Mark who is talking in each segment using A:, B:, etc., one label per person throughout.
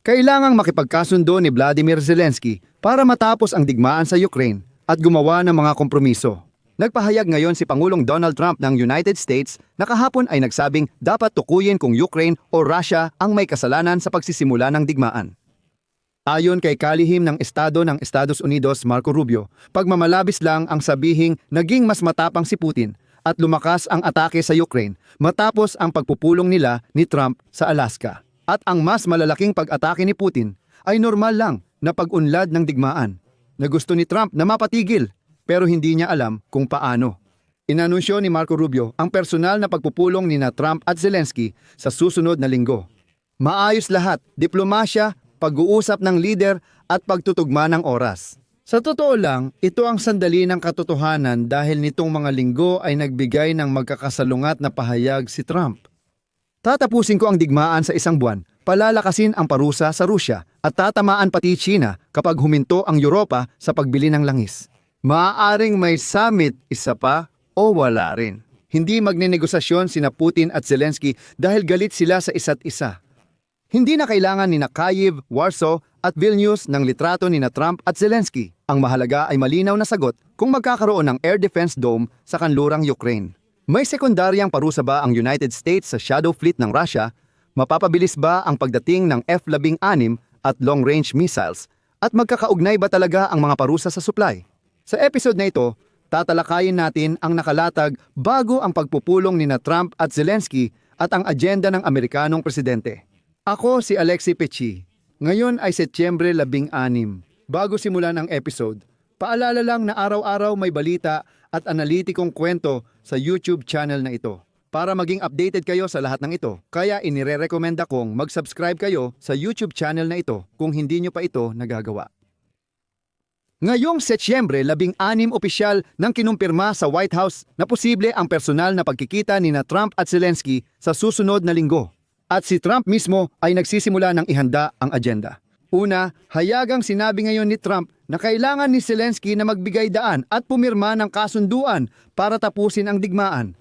A: Kailangang makipagkasundo ni Vladimir Zelensky para matapos ang digmaan sa Ukraine at gumawa ng mga kompromiso. Nagpahayag ngayon si Pangulong Donald Trump ng United States na kahapon ay nagsabing dapat tukuyin kung Ukraine o Russia ang may kasalanan sa pagsisimula ng digmaan. Ayon kay kalihim ng Estado ng Estados Unidos Marco Rubio, pagmamalabis lang ang sabihing naging mas matapang si Putin at lumakas ang atake sa Ukraine matapos ang pagpupulong nila ni Trump sa Alaska. At ang mas malalaking pag-atake ni Putin ay normal lang na pag-unlad ng digmaan na gusto ni Trump na mapatigil pero hindi niya alam kung paano. Inanunsyo ni Marco Rubio ang personal na pagpupulong ni na Trump at Zelensky sa susunod na linggo. Maayos lahat, diplomasya, pag-uusap ng lider at pagtutugma ng oras. Sa totoo lang, ito ang sandali ng katotohanan dahil nitong mga linggo ay nagbigay ng magkakasalungat na pahayag si Trump. Tatapusin ko ang digmaan sa isang buwan, palalakasin ang parusa sa Rusya at tatamaan pati China kapag huminto ang Europa sa pagbili ng langis. Maaaring may summit isa pa o wala rin. Hindi magnenegosasyon sina Putin at Zelensky dahil galit sila sa isa't isa. Hindi na kailangan ni na Kyiv, Warsaw at Vilnius ng litrato ni Trump at Zelensky. Ang mahalaga ay malinaw na sagot kung magkakaroon ng air defense dome sa kanlurang Ukraine. May sekundaryang parusa ba ang United States sa shadow fleet ng Russia? Mapapabilis ba ang pagdating ng F-16 at long-range missiles? At magkakaugnay ba talaga ang mga parusa sa supply? Sa episode na ito, tatalakayin natin ang nakalatag bago ang pagpupulong ni na Trump at Zelensky at ang agenda ng Amerikanong presidente. Ako si Alexi Pechi. Ngayon ay Setyembre 16. Bago simulan ang episode, paalala lang na araw-araw may balita at analitikong kwento sa YouTube channel na ito. Para maging updated kayo sa lahat ng ito, kaya inire-recommenda kong mag-subscribe kayo sa YouTube channel na ito kung hindi nyo pa ito nagagawa. Ngayong Setyembre, labing anim opisyal nang kinumpirma sa White House na posible ang personal na pagkikita ni na Trump at Zelensky sa susunod na linggo. At si Trump mismo ay nagsisimula ng ihanda ang agenda. Una, hayagang sinabi ngayon ni Trump na kailangan ni Zelensky na magbigay daan at pumirma ng kasunduan para tapusin ang digmaan.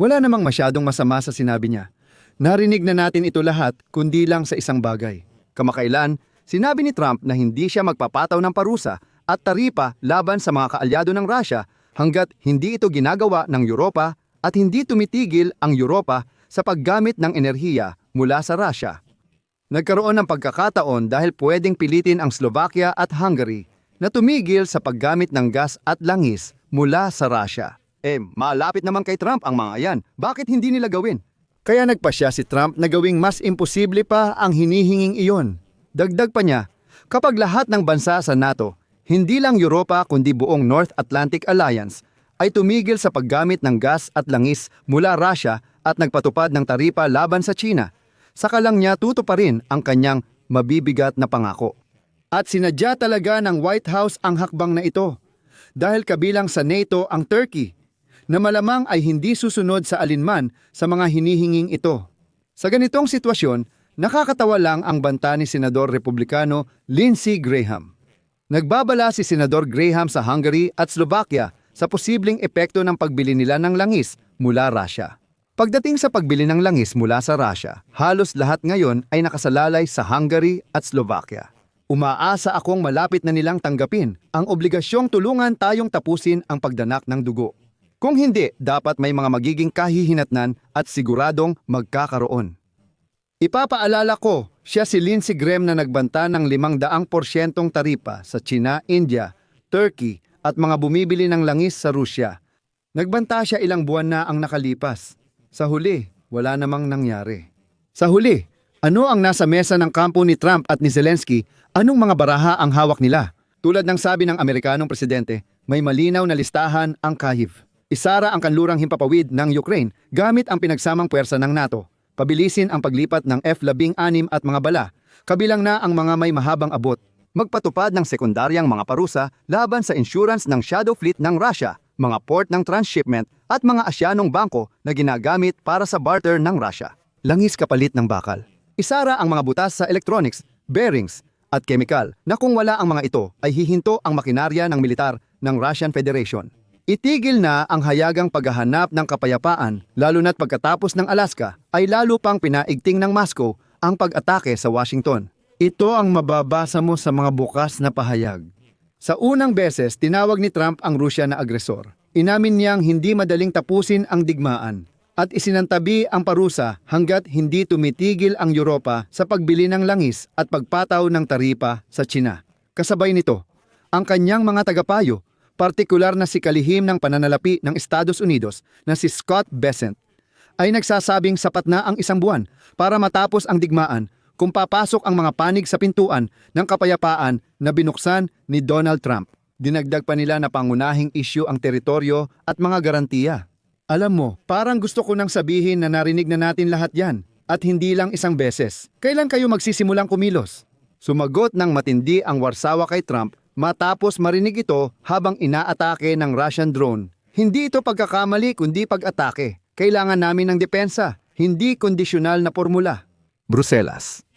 A: Wala namang masyadong masama sa sinabi niya. Narinig na natin ito lahat kundi lang sa isang bagay. Kamakailan, sinabi ni Trump na hindi siya magpapataw ng parusa at taripa laban sa mga kaalyado ng Russia hanggat hindi ito ginagawa ng Europa at hindi tumitigil ang Europa sa paggamit ng enerhiya mula sa Russia. Nagkaroon ng pagkakataon dahil pwedeng pilitin ang Slovakia at Hungary na tumigil sa paggamit ng gas at langis mula sa Russia. Eh, malapit naman kay Trump ang mga yan. Bakit hindi nila gawin? Kaya nagpasya si Trump na gawing mas imposible pa ang hinihinging iyon. Dagdag pa niya, kapag lahat ng bansa sa NATO, hindi lang Europa kundi buong North Atlantic Alliance, ay tumigil sa paggamit ng gas at langis mula Russia at nagpatupad ng taripa laban sa China, saka lang niya tutuparin ang kanyang mabibigat na pangako. At sinadya talaga ng White House ang hakbang na ito dahil kabilang sa NATO ang Turkey na malamang ay hindi susunod sa alinman sa mga hinihinging ito. Sa ganitong sitwasyon, nakakatawa lang ang banta ni Senador Republikano Lindsey Graham. Nagbabala si Senador Graham sa Hungary at Slovakia sa posibleng epekto ng pagbili nila ng langis mula Russia. Pagdating sa pagbili ng langis mula sa Russia, halos lahat ngayon ay nakasalalay sa Hungary at Slovakia. Umaasa akong malapit na nilang tanggapin ang obligasyong tulungan tayong tapusin ang pagdanak ng dugo. Kung hindi, dapat may mga magiging kahihinatnan at siguradong magkakaroon. Ipapaalala ko, siya si Lindsey Graham na nagbanta ng 500% taripa sa China, India, Turkey at mga bumibili ng langis sa Rusya. Nagbanta siya ilang buwan na ang nakalipas. Sa huli, wala namang nangyari. Sa huli, ano ang nasa mesa ng kampo ni Trump at ni Zelensky? Anong mga baraha ang hawak nila? Tulad ng sabi ng Amerikanong presidente, may malinaw na listahan ang Kyiv. Isara ang kanlurang himpapawid ng Ukraine gamit ang pinagsamang puwersa ng NATO. Pabilisin ang paglipat ng F-16 at mga bala, kabilang na ang mga may mahabang abot. Magpatupad ng sekundaryang mga parusa laban sa insurance ng shadow fleet ng Russia, mga port ng transshipment at mga asyanong bangko na ginagamit para sa barter ng Russia. Langis kapalit ng bakal. Isara ang mga butas sa electronics, bearings, at chemical na kung wala ang mga ito ay hihinto ang makinarya ng militar ng Russian Federation. Itigil na ang hayagang paghahanap ng kapayapaan, lalo na't pagkatapos ng Alaska ay lalo pang pinaigting ng Moscow ang pag-atake sa Washington. Ito ang mababasa mo sa mga bukas na pahayag. Sa unang beses, tinawag ni Trump ang Rusya na agresor. Inamin niyang hindi madaling tapusin ang digmaan at isinantabi ang parusa hanggat hindi tumitigil ang Europa sa pagbili ng langis at pagpataw ng taripa sa China. Kasabay nito, ang kanyang mga tagapayo, partikular na si kalihim ng pananalapi ng Estados Unidos na si Scott Bessent, ay nagsasabing sapat na ang isang buwan para matapos ang digmaan kung papasok ang mga panig sa pintuan ng kapayapaan na binuksan ni Donald Trump. Dinagdag pa nila na pangunahing isyu ang teritoryo at mga garantiya. Alam mo, parang gusto ko nang sabihin na narinig na natin lahat yan at hindi lang isang beses. Kailan kayo magsisimulang kumilos? Sumagot ng matindi ang Warsawa kay Trump matapos marinig ito habang inaatake ng Russian drone. Hindi ito pagkakamali kundi pag-atake. Kailangan namin ng depensa, hindi kondisyonal na formula. Bruselas.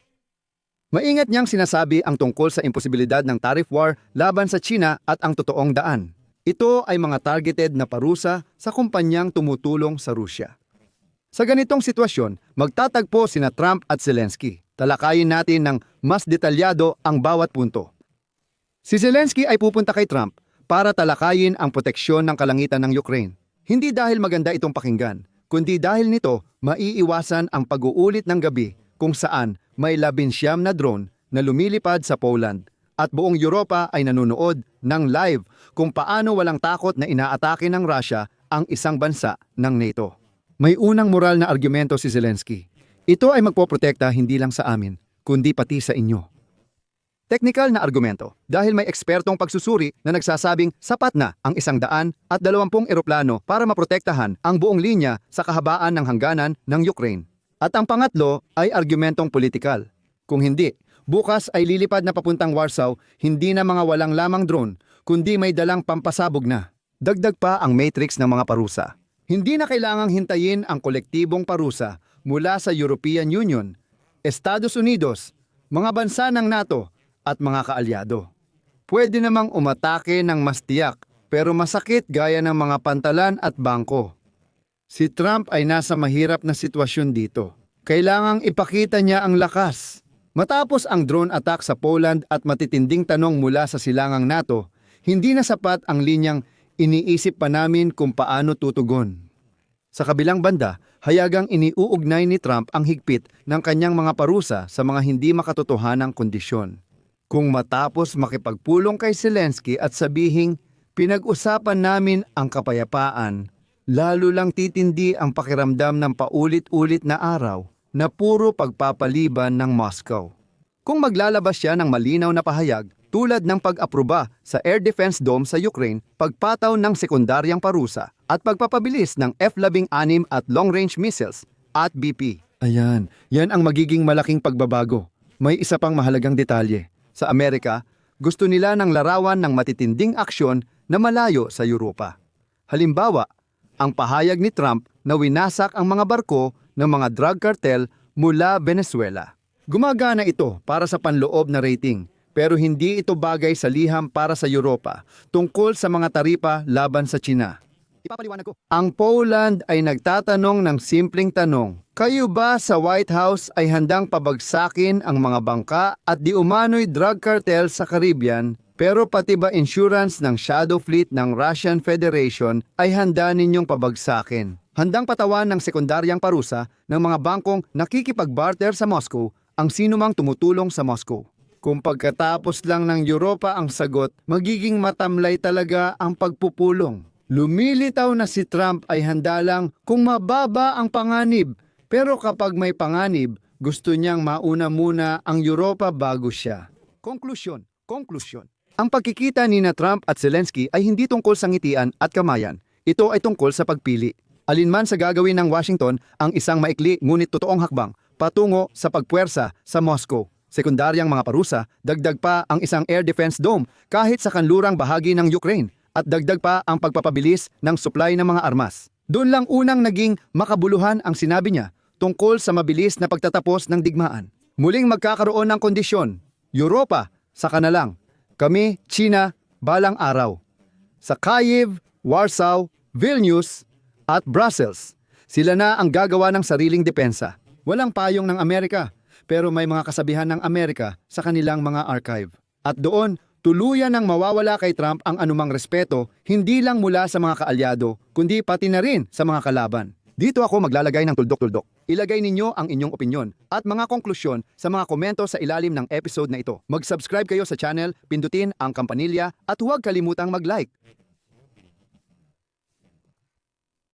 A: Maingat niyang sinasabi ang tungkol sa imposibilidad ng tariff war laban sa China at ang totoong daan. Ito ay mga targeted na parusa sa kumpanyang tumutulong sa Rusya. Sa ganitong sitwasyon, magtatagpo sina Trump at Zelensky. Talakayin natin ng mas detalyado ang bawat punto. Si Zelensky ay pupunta kay Trump para talakayin ang proteksyon ng kalangitan ng Ukraine. Hindi dahil maganda itong pakinggan, kundi dahil nito maiiwasan ang pag-uulit ng gabi kung saan may labinsyam na drone na lumilipad sa Poland at buong Europa ay nanonood ng live kung paano walang takot na inaatake ng Russia ang isang bansa ng NATO. May unang moral na argumento si Zelensky. Ito ay magpoprotekta hindi lang sa amin, kundi pati sa inyo. Teknikal na argumento dahil may ekspertong pagsusuri na nagsasabing sapat na ang isang daan at dalawampung eroplano para maprotektahan ang buong linya sa kahabaan ng hangganan ng Ukraine. At ang pangatlo ay argumentong politikal. Kung hindi, bukas ay lilipad na papuntang Warsaw hindi na mga walang lamang drone, kundi may dalang pampasabog na. Dagdag pa ang matrix ng mga parusa. Hindi na kailangang hintayin ang kolektibong parusa mula sa European Union, Estados Unidos, mga bansa ng NATO at mga kaalyado. Pwede namang umatake ng mas tiyak pero masakit gaya ng mga pantalan at bangko. Si Trump ay nasa mahirap na sitwasyon dito. Kailangang ipakita niya ang lakas. Matapos ang drone attack sa Poland at matitinding tanong mula sa silangang NATO, hindi na sapat ang linyang iniisip pa namin kung paano tutugon. Sa kabilang banda, hayagang iniuugnay ni Trump ang higpit ng kanyang mga parusa sa mga hindi makatotohanang kondisyon. Kung matapos makipagpulong kay Zelensky at sabihing, pinag-usapan namin ang kapayapaan, lalo lang titindi ang pakiramdam ng paulit-ulit na araw na puro pagpapaliban ng Moscow. Kung maglalabas siya ng malinaw na pahayag tulad ng pag-aproba sa Air Defense Dome sa Ukraine, pagpataw ng sekundaryang parusa at pagpapabilis ng F-16 at long-range missiles at BP. Ayan, yan ang magiging malaking pagbabago. May isa pang mahalagang detalye. Sa Amerika, gusto nila ng larawan ng matitinding aksyon na malayo sa Europa. Halimbawa, ang pahayag ni Trump na winasak ang mga barko ng mga drug cartel mula Venezuela. Gumagana ito para sa panloob na rating, pero hindi ito bagay sa liham para sa Europa tungkol sa mga taripa laban sa China. Ipapaliwanag ko. Ang Poland ay nagtatanong ng simpleng tanong, kayo ba sa White House ay handang pabagsakin ang mga bangka at di umano'y drug cartel sa Caribbean pero pati ba insurance ng shadow fleet ng Russian Federation ay handa ninyong pabagsakin? Handang patawan ng sekundaryang parusa ng mga bangkong nakikipag-barter sa Moscow ang sinumang tumutulong sa Moscow. Kung pagkatapos lang ng Europa ang sagot, magiging matamlay talaga ang pagpupulong. Lumilitaw na si Trump ay handa lang kung mababa ang panganib. Pero kapag may panganib, gusto niyang mauna muna ang Europa bago siya. Konklusyon, konklusyon. Ang pagkikita ni na Trump at Zelensky ay hindi tungkol sa ngitian at kamayan. Ito ay tungkol sa pagpili. Alinman sa gagawin ng Washington ang isang maikli ngunit totoong hakbang patungo sa pagpuwersa sa Moscow. Sekundaryang mga parusa, dagdag pa ang isang air defense dome kahit sa kanlurang bahagi ng Ukraine at dagdag pa ang pagpapabilis ng supply ng mga armas. Doon lang unang naging makabuluhan ang sinabi niya tungkol sa mabilis na pagtatapos ng digmaan. Muling magkakaroon ng kondisyon. Europa, saka na lang. Kami, China, balang araw. Sa Kyiv, Warsaw, Vilnius, at Brussels, sila na ang gagawa ng sariling depensa. Walang payong ng Amerika. pero may mga kasabihan ng Amerika sa kanilang mga archive. At doon, tuluyan nang mawawala kay Trump ang anumang respeto, hindi lang mula sa mga kaalyado, kundi pati na rin sa mga kalaban. Dito ako maglalagay ng tuldok-tuldok. Ilagay ninyo ang inyong opinyon at mga konklusyon sa mga komento sa ilalim ng episode na ito. Mag-subscribe kayo sa channel, pindutin ang kampanilya at huwag kalimutang mag-like.